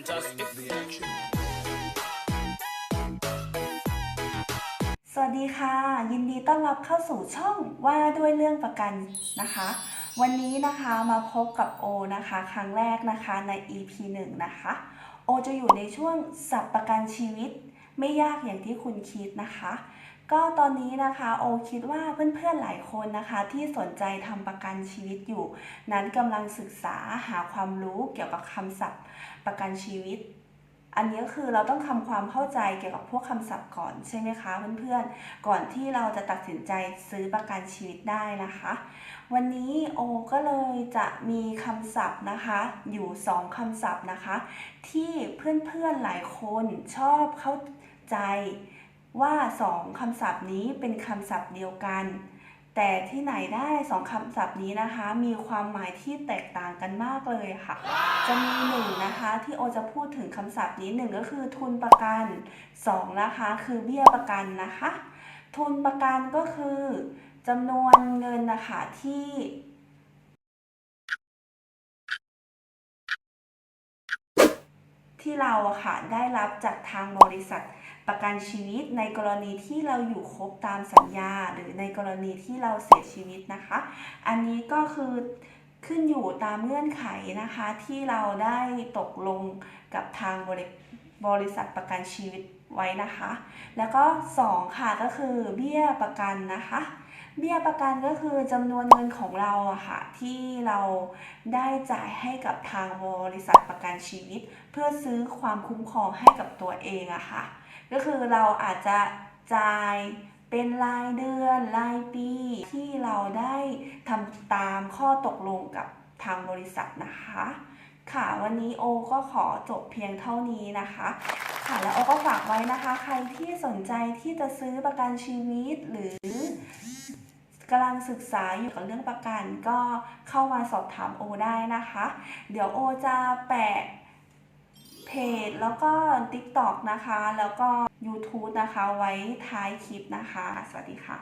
fantastic. The action. สวัสดีค่ะ ยินดีต้อนรับเข้าสู่ช่องว่าด้วยเรื่องประกันนะคะ วันนี้นะคะมาพบกับโอนะคะ ครั้งแรกนะคะใน EP 1 นะคะ โอจะอยู่ในช่วงสับประกันชีวิต ไม่ยากอย่างที่คุณคิดนะคะ ก็ตอนนี้นะคะโอคิดว่าเพื่อนๆหลายคนนะคะ ที่สนใจทำประกันชีวิตอยู่ นั้นกำลังศึกษาหาความรู้เกี่ยวกับคำศัพท์ประกันชีวิต อันนี้คือเราต้องทำความเข้าใจเกี่ยวกับพวกคำศัพท์ก่อนใช่ไหมคะเพื่อนๆ ก่อนที่เราจะตัดสินใจซื้อประกันชีวิตได้นะคะ วันนี้โอก็เลยจะมีคำศัพท์นะคะ อยู่สองคำศัพท์นะคะ ที่เพื่อนๆหลายคนชอบเข้าใจว่าสองคำศัพท์นี้เป็นคำศัพท์เดียวกัน แต่ที่ไหนได้สองคำศัพท์นี้นะคะ มีความหมายที่แตกต่างกันมากเลยค่ะ จะมีหนึ่งนะคะที่โอจะพูดถึงคำศัพท์นี้หนึ่งก็คือทุนประกันสองนะคะคือเบี้ยประกันนะคะ ทุนประกันก็คือจำนวนเงินนะคะที่ ที่เราค่ะได้รับจากทางบริษัทประกันชีวิตในกรณีที่เราอยู่ครบตามสัญญา หรือในกรณีที่เราเสียชีวิตนะคะ อันนี้ก็คือ ขึ้นอยู่ตามเงื่อนไขนะคะที่เราได้ตกลงกับทางบริบริษัทประกันชีวิตไว้นะคะ แล้วก็สองค่ะก็คือเบี้ยประกันนะคะ เบี้ยประกันก็คือจำนวนเงินของเราอะค่ะที่เราได้จ่ายให้กับทางบริษัทประกันชีวิต เพื่อซื้อความคุ้มครองให้กับตัวเองอะค่ะ ก็คือเราอาจจะจ่าย เป็นรายเดือนรายปี ที่เราได้ทำตามข้อตกลงกับทางบริษัทนะคะ ค่ะวันนี้โอก็ขอจบเพียงเท่านี้นะคะค่ะแล้วโอก็ฝากไว้นะคะ ใครที่สนใจที่จะซื้อประกันชีวิตหรือกำลังศึกษาอยู่กับเรื่องประกันก็เข้ามาสอบถามโอได้นะคะ เดี๋ยวโอจะแปะเพจแล้วก็ TikTok นะคะ แล้วก็ YouTube นะคะ ไว้ท้ายคลิปนะคะ สวัสดีค่ะ